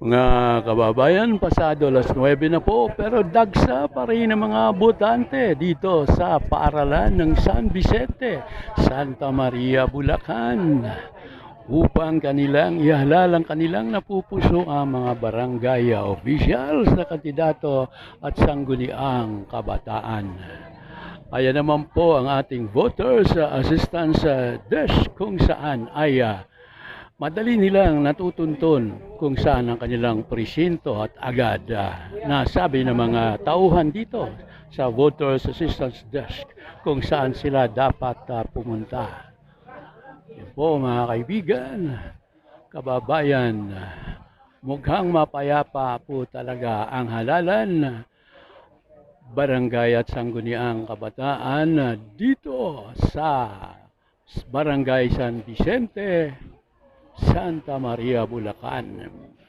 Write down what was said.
Mga kababayan, pasado alas 9 na po pero dagsa pa rin ang mga botante dito sa paaralan ng San Vicente, Santa Maria, Bulacan upang kanilang ihalal ang kanilang napupuso ang mga barangay officials na kandidato at sangguniang kabataan. Ayan naman po ang ating voters assistance desk kung saan ay ah, madali nilang natutuntun kung saan ang kanilang presinto at agad ah, nasabi ng mga tauhan dito sa Voters Assistance Desk kung saan sila dapat ah, pumunta. Yan po mga kaibigan, kababayan, mukhang mapayapa po talaga ang halalan barangay at sangguniang kabataan ah, dito sa Barangay San Vicente, Santa Maria, Bulacan.